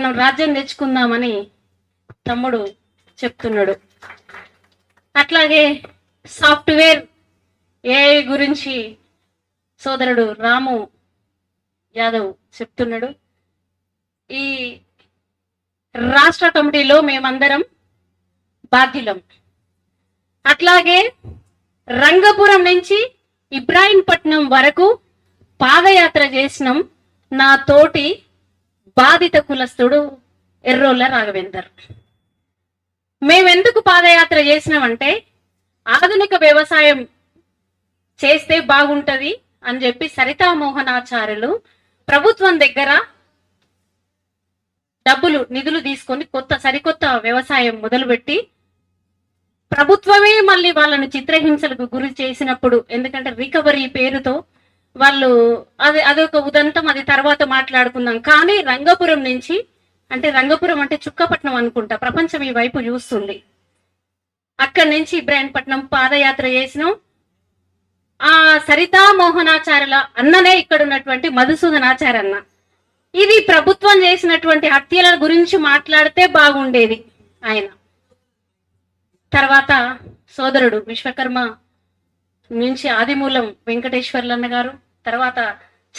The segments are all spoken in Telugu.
మనం రాజ్యం తెచ్చుకుందామని తమ్ముడు చెప్తున్నాడు. అట్లాగే సాఫ్ట్వేర్ ఏఐ గురించి సోదరుడు రాము యాదవ్ చెప్తున్నాడు. ఈ రాష్ట్ర కమిటీలో మేమందరం బాధ్యులం. అట్లాగే రంగపురం నుంచి ఇబ్రాహీంపట్నం వరకు పాదయాత్ర చేసినాం. నా తోటి బాధిత కులస్తుడు ఎర్రోళ్ళ రాఘవేందర్. మేమెందుకు పాదయాత్ర చేసినామంటే ఆధునిక వ్యవసాయం చేస్తే బాగుంటది అని చెప్పి సరితా మోహనాచార్యులు ప్రభుత్వం దగ్గర డబ్బులు నిధులు తీసుకొని కొత్త సరికొత్త వ్యవసాయం మొదలుపెట్టి ప్రభుత్వమే మళ్ళీ వాళ్ళను చిత్రహింసలకు గురి చేసినప్పుడు ఎందుకంటే రికవరీ పేరుతో వాళ్ళు అది అదొక ఉదంతం అది తర్వాత మాట్లాడుకుందాం. కానీ రంగపురం నుంచి అంటే రంగపురం అంటే చుక్కపట్నం అనుకుంటా ప్రపంచం ఈ వైపు చూస్తుంది. అక్కడి నుంచి ఇబ్రాహీంపట్నం పాదయాత్ర చేసినాం. ఆ సరితా మోహనాచార్యుల అన్ననే ఇక్కడ ఉన్నటువంటి మధుసూదనాచార్య అన్న ఇది ప్రభుత్వం చేసినటువంటి హత్యల గురించి మాట్లాడితే బాగుండేది ఆయన. తర్వాత సోదరుడు విశ్వకర్మ నుంచి ఆదిమూలం వెంకటేశ్వర్లన్న గారు తర్వాత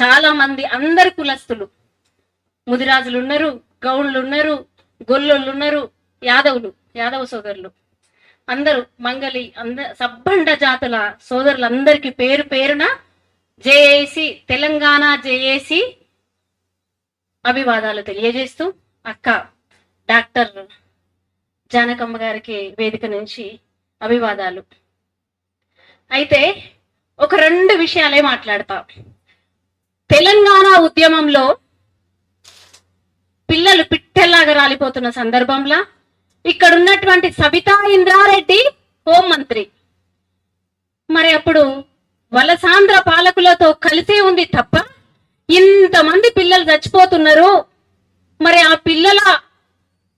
చాలా మంది అందరు కులస్తులు. ముదిరాజులు ఉన్నారు గౌళ్ళు ఉన్నారు గొల్లోళ్ళు ఉన్నారు యాదవులు యాదవ సోదరులు. అందరూ మంగలి అంద సబ్బండ జాతుల సోదరులందరికీ పేరు పేరున జేఏసి తెలంగాణ జేఏసి అభివాదాలు తెలియజేస్తూ అక్క డాక్టర్ జానకమ్మ గారికి వేదిక నుంచి అభివాదాలు. అయితే ఒక రెండు విషయాలే మాట్లాడతా. తెలంగాణ ఉద్యమంలో పిల్లలు పిట్టెల్లాగా రాలిపోతున్న సందర్భంలో ఇక్కడ ఉన్నటువంటి సబితా ఇంద్రారెడ్డి హోంమంత్రి మరి అప్పుడు వలసాంధ్ర పాలకులతో కలిసే ఉంది తప్ప ఇంతమంది పిల్లలు చచ్చిపోతున్నారు. మరి ఆ పిల్లల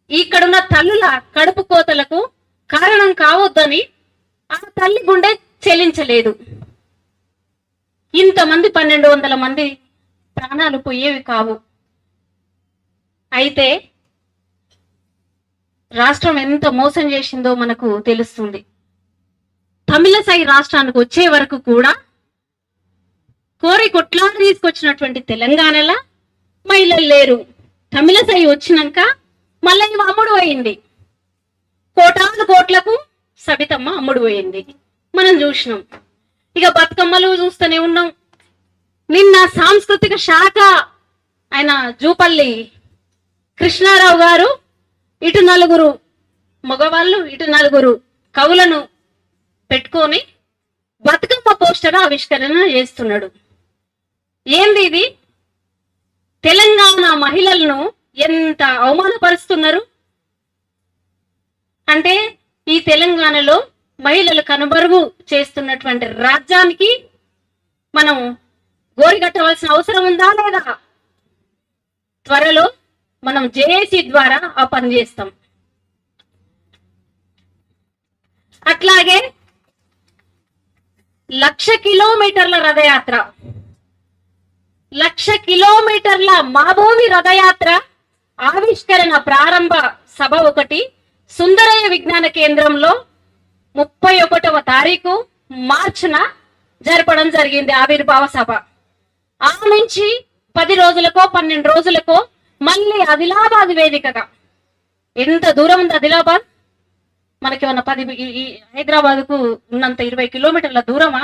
ఇక్కడున్న తల్లుల కడుపు కోతలకు కారణం కావద్దని ఆ తల్లి గుండె చెల్లించలేదు. ఇంతమంది పన్నెండు వందల మంది ప్రాణాలు పోయేవి కావు. అయితే రాష్ట్రం ఎంత మోసం చేసిందో మనకు తెలుస్తుంది. తమిళసై రాష్ట్రానికి వచ్చే వరకు కూడా కోరి కొట్లాడి తీసుకొచ్చినటువంటి తెలంగాణలో మహిళలు లేరు. తమిళసై వచ్చినాక మళ్ళీ అమ్ముడు అయింది. కోటాను కోట్లకు సబితమ్మ అమ్ముడు పోయింది మనం చూసినాం. ఇక బతుకమ్మలు చూస్తూనే ఉన్నాం. నిన్న సాంస్కృతిక శాఖ ఆయన జూపల్లి కృష్ణారావు గారు ఇటు నలుగురు మగవాళ్ళు ఇటు నలుగురు కవులను పెట్టుకొని బతుకమ్మ పోస్టర్ ఆవిష్కరణ చేస్తున్నాడు. ఏంది ఇది? తెలంగాణ మహిళలను ఎంత అవమానపరుస్తున్నారు? అంటే ఈ తెలంగాణలో మహిళలు కనుబరుగు చేస్తున్నటువంటి రాజ్యానికి మనం గోరిగట్టవలసిన అవసరం ఉందా లేదా? త్వరలో మనం జేఏసీ ద్వారా ఆ పని చేస్తాం. అట్లాగే లక్ష కిలోమీటర్ల రథయాత్ర. లక్ష కిలోమీటర్ల మాభూమి రథయాత్ర ఆవిష్కరణ ప్రారంభ సభ ఒకటి సుందరయ్య విజ్ఞాన కేంద్రంలో ముప్పై ఒకటవ తారీఖు మార్చిన జరపడం జరిగింది ఆవిర్భావ సభ. ఆ నుంచి పది రోజులకో పన్నెండు రోజులకో మళ్ళీ ఆదిలాబాద్ వేదికగా. ఎంత దూరం ఉంది ఆదిలాబాద్? మనకి మన పది హైదరాబాద్కు ఉన్నంత ఇరవై కిలోమీటర్ల దూరమా?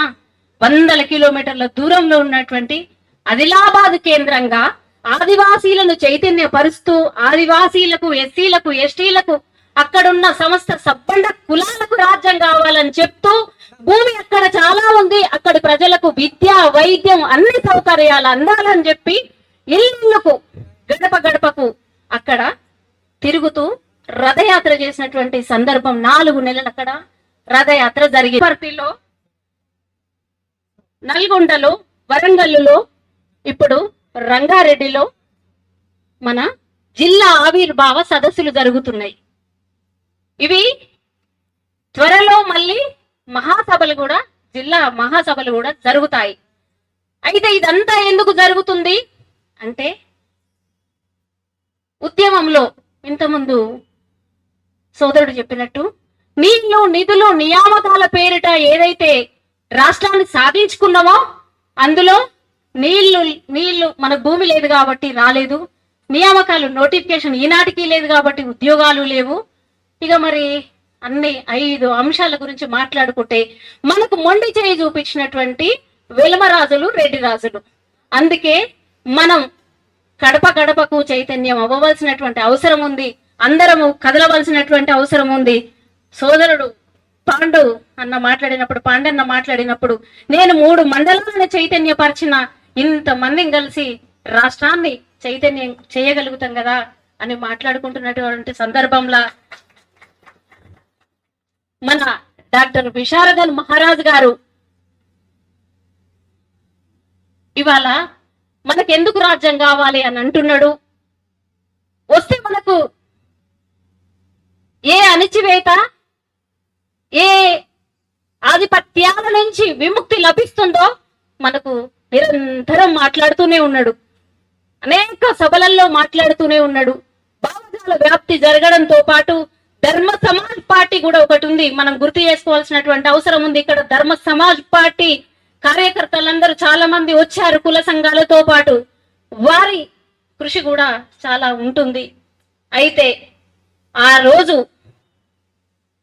వందల కిలోమీటర్ల దూరంలో ఉన్నటువంటి ఆదిలాబాద్ కేంద్రంగా ఆదివాసీలను చైతన్యపరుస్తూ ఆదివాసీలకు ఎస్సీలకు ఎస్టీలకు అక్కడున్న సమస్త సబ్బండ కులాలకు రాజ్యం కావాలని చెప్తూ భూమి అక్కడ చాలా ఉంది. అక్కడి ప్రజలకు విద్య వైద్యం అన్ని సౌకర్యాలు అందాలని చెప్పి ఇల్లుకు గడప గడపకు అక్కడ తిరుగుతూ రథయాత్ర చేసినటువంటి సందర్భం నాలుగు నెలలు అక్కడ రథయాత్ర జరిగింది. పర్తిలో నల్గొండలో వరంగల్లులో ఇప్పుడు రంగారెడ్డిలో మన జిల్లా ఆవిర్భావ సదస్సులు జరుగుతున్నాయి. ఇవి త్వరలో మళ్ళీ మహాసభలు కూడా జిల్లా మహాసభలు కూడా జరుగుతాయి. అయితే ఇదంతా ఎందుకు జరుగుతుంది అంటే ఉద్యమంలో ఇంతకుముందు సోదరుడు చెప్పినట్టు నీళ్ళు నిధులు నియామకాల పేరిట ఏదైతే రాష్ట్రాన్ని సాధించుకున్నామో అందులో నీళ్ళు నీళ్ళు మన భూమి లేదు కాబట్టి రాలేదు. నియామకాలు నోటిఫికేషన్ ఈనాటికి లేదు కాబట్టి ఉద్యోగాలు లేవు. ఇక మరి అన్ని ఐదు అంశాల గురించి మాట్లాడుకుంటే మనకు మొండి చేయి చూపించినటువంటి వెలమరాజులు రెడ్డి రాజులు. అందుకే మనం కడప గడపకు చైతన్యం అవ్వవలసినటువంటి అవసరం ఉంది. అందరము కదలవలసినటువంటి అవసరం ఉంది. సోదరుడు పాండు అన్న మాట్లాడినప్పుడు పాండన్న మాట్లాడినప్పుడు నేను మూడు మండలాలను చైతన్యపరిచిన ఇంత మందిని కలిసి రాష్ట్రాన్ని చైతన్యం చేయగలుగుతాం కదా అని మాట్లాడుకుంటున్నటువంటి సందర్భంలో మన డాక్టర్ విశారదన్ మహారాజ్ గారు. ఇవాళ మనకెందుకు రాజ్యం కావాలి అని అంటున్నాడు? వస్తే మనకు ఏ అణిచివేత ఏ ఆధిపత్యాల నుంచి విముక్తి లభిస్తుందో మనకు నిరంతరం మాట్లాడుతూనే ఉన్నాడు. అనేక సభలల్లో మాట్లాడుతూనే ఉన్నాడు. భావజాల వ్యాప్తి జరగడంతో పాటు ధర్మ సమాజ్ పార్టీ కూడా ఒకటి ఉంది. మనం గుర్తు చేసుకోవాల్సినటువంటి అవసరం ఉంది. ఇక్కడ ధర్మ సమాజ్ పార్టీ కార్యకర్తలందరూ చాలా మంది వచ్చారు కుల సంఘాలతో పాటు. వారి కృషి కూడా చాలా ఉంటుంది. అయితే ఆ రోజు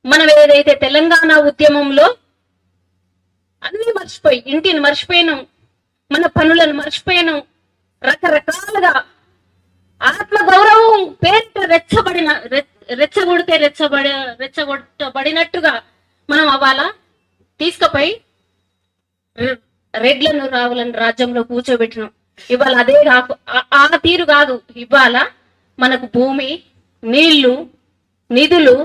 మనం ఏదైతే తెలంగాణ ఉద్యమంలో అన్ని మర్చిపోయి ఇంటిని మర్చిపోయినాం. మన పనులను మర్చిపోయినాం. రకరకాలుగా ఆత్మ గౌరవం పేరిట రెచ్చబడిన రెచ్చగొడితే రెచ్చబడి రెచ్చగొట్టబడినట్టుగా మనం అవ్వాలా? తీసుకుపోయి రెడ్లను రావులను రాజ్యంలో కూర్చోబెట్టినాం. ఇవాళ అదే కాకు ఆ- తీరు కాదు. ఇవాళ మనకు భూమి నీళ్ళు నిధులు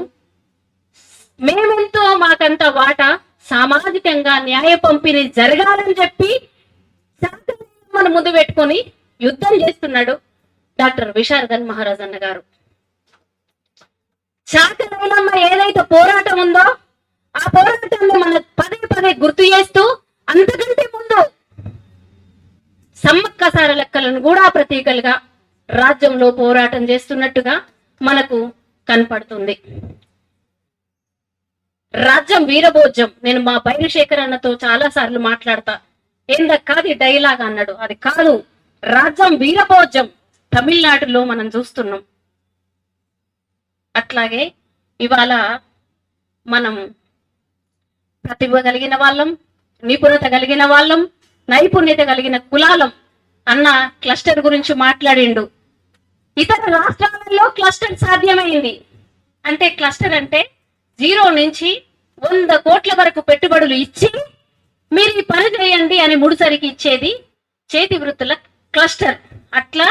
మేమెంతో మాకంత వాటా సామాజికంగా న్యాయ పంపిణీ జరగాలని చెప్పి మన ముందు పెట్టుకొని యుద్ధం చేస్తున్నాడు డాక్టర్ విశారదన్ మహారాజ్ అన్న గారు. శాంతినైనమ్మ ఏదైతే పోరాటం ఉందో ఆ పోరాటాన్ని మన పదే పదే గుర్తు చేస్తూ అంతకంటే ముందు సమ్మక్క సార లెక్కలను కూడా ప్రతీకలుగా రాజ్యంలో పోరాటం చేస్తున్నట్టుగా మనకు కనపడుతుంది. రాజ్యం వీరభోజ్యం. నేను మా బైరశేఖర్ అన్నతో చాలా సార్లు మాట్లాడతా. ఏందక్క అది డైలాగ్ అన్నాడు. అది కాదు. రాజ్యం వీరభోజ్యం. తమిళనాడులో మనం చూస్తున్నాం. అట్లాగే ఇవాళ మనం ప్రతిభ కలిగిన వాళ్ళం నిపుణత కలిగిన వాళ్ళం నైపుణ్యత కలిగిన కులాలం అన్న క్లస్టర్ గురించి మాట్లాడిండు. ఇతర రాష్ట్రాలలో క్లస్టర్ సాధ్యమైంది. అంటే క్లస్టర్ అంటే జీరో నుంచి వంద కోట్ల వరకు పెట్టుబడులు ఇచ్చి మీరు ఈ పని చేయండి అని ముడిసరికి ఇచ్చేది చేతి వృత్తుల క్లస్టర్. అట్లా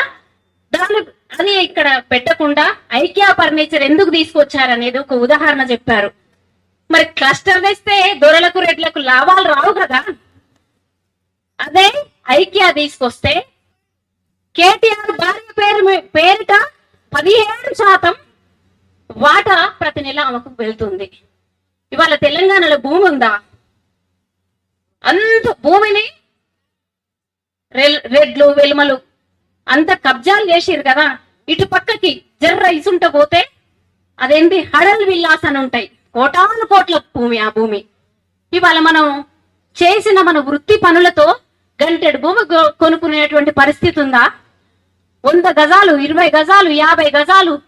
దాని అది ఇక్కడ పెట్టకుండా ఐక్యా ఫర్నిచర్ ఎందుకు తీసుకొచ్చారనేది ఒక ఉదాహరణ చెప్పారు. మరి క్లస్టర్ తెస్తే దొరలకు రెడ్లకు లాభాలు రావు కదా. అదే ఐక్యా తీసుకొస్తే కేటీఆర్ భార్య పేరు పేరిట పదిహేడు శాతం వాటా ప్రతి నెల ఆమెకు వెళ్తుంది. ఇవాళ తెలంగాణలో భూమి ఉందా? అంత భూమిని రెడ్లు వెలుమలు అంత కబ్జాలు చేసిరు కదా. ఇటు పక్కకి జర్ర ఇసుంట పోతే అదేంటి హడల్ విల్లాస్ అని ఉంటాయి. కోటాను కోట్ల భూమి ఆ భూమి. ఇవాళ మనం చేసిన మన వృత్తి పనులతో గంటెడు భూమి కొ- కొనుక్కునేటువంటి పరిస్థితి ఉందా? వంద గజాలు ఇరవై గజాలు యాభై గజాలు.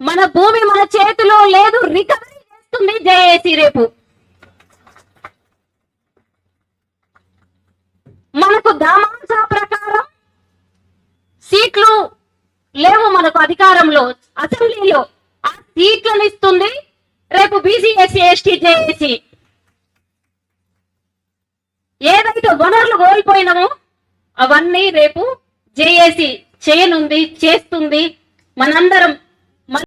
మన భూమి మన చేతిలో లేదు రికవరీ చేస్తుంది జేఏసీ రేపు. మనకు దామాంస ప్రకారం సీట్లు లేవు మనకు అధికారంలో. అసెంబ్లీలో ఆ సీట్లను ఇస్తుంది రేపు బీసీ ఎస్సీ ఎస్టీ జేఏసీ. ఏదైతే వనరులు కోల్పోయినామో అవన్నీ రేపు జేఏసీ చేయనుంది చేస్తుంది. మనందరం